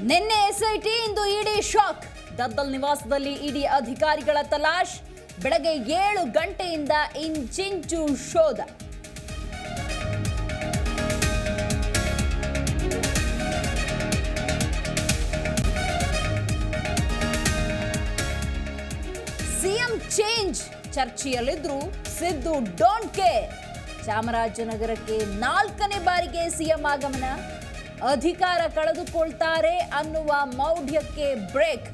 ನಿನ್ನೆ ಎಸ್ಐಟಿ ಇಂದು ED shock. Daddal ನಿವಾಸದಲ್ಲಿ ಇಡಿ ಅಧಿಕಾರಿಗಳ ತಲಾಶ್. ಬೆಳಗ್ಗೆ ಏಳು ಗಂಟೆಯಿಂದ ಇಂಚಿಂಚು ಶೋಧ. CM change. ಚರ್ಚೆಯಲ್ಲಿದ್ರು Siddu don't care. ಚಾಮರಾಜನಗರಕ್ಕೆ ನಾಲ್ಕನೇ ಬಾರಿಗೆ ಸಿಎಂ ಆಗಮನ. ಅಧಿಕಾರ ಕಳೆದುಕೊಳ್ತಾರೆ ಅನ್ನುವ ಮೌಢ್ಯಕ್ಕೆ ಬ್ರೇಕ್.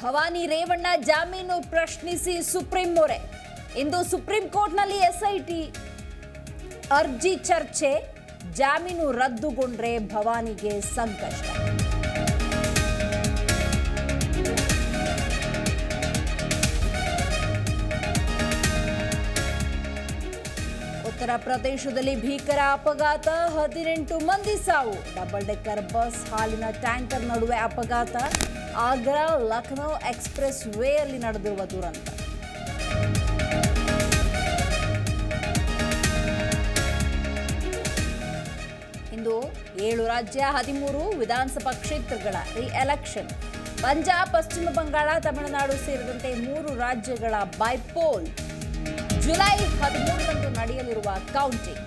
ಭವಾನಿ ರೇವಣ್ಣ ಜಾಮೀನು ಪ್ರಶ್ನಿಸಿ ಸುಪ್ರೀಂ ಮೊರೆ. ಇಂದು ಸುಪ್ರೀಂ ಕೋರ್ಟ್ನಲ್ಲಿ ಎಸ್ಐಟಿ ಅರ್ಜಿ ಚರ್ಚೆ, ಜಾಮೀನು ರದ್ದುಗೊಂಡ್ರೆ ಭವಾನಿಗೆ ಸಂಕಷ್ಟ. ಉತ್ತರ ಪ್ರದೇಶದಲ್ಲಿ ಭೀಕರ ಅಪಘಾತ. ಹದಿನೆಂಟು ಮಂದಿ ಸಾವು. ಡಬಲ್ ಡೆಕ್ಕರ್ ಬಸ್ ಹಾಲಿನ ಟ್ಯಾಂಕರ್ ನಡುವೆ ಅಪಘಾತ. ಆಗ್ರಾ ಲಖನೌ ಎಕ್ಸ್ಪ್ರೆಸ್ ವೇಯಲ್ಲಿ ನಡೆದಿರುವ ದುರಂತ. ಇಂದು ಏಳು ರಾಜ್ಯ, ಹದಿಮೂರು ವಿಧಾನಸಭಾ ಕ್ಷೇತ್ರಗಳ ರಿ ಎಲೆಕ್ಷನ್ ಪಂಜಾಬ್, ಪಶ್ಚಿಮ ಬಂಗಾಳ, ತಮಿಳುನಾಡು ಸೇರಿದಂತೆ ಮೂರು ರಾಜ್ಯಗಳ ಬೈಪೋಲ್ ಜುಲೈ ನಡೆಯಲಿರುವ ಕೌಂಟಿಂಗ್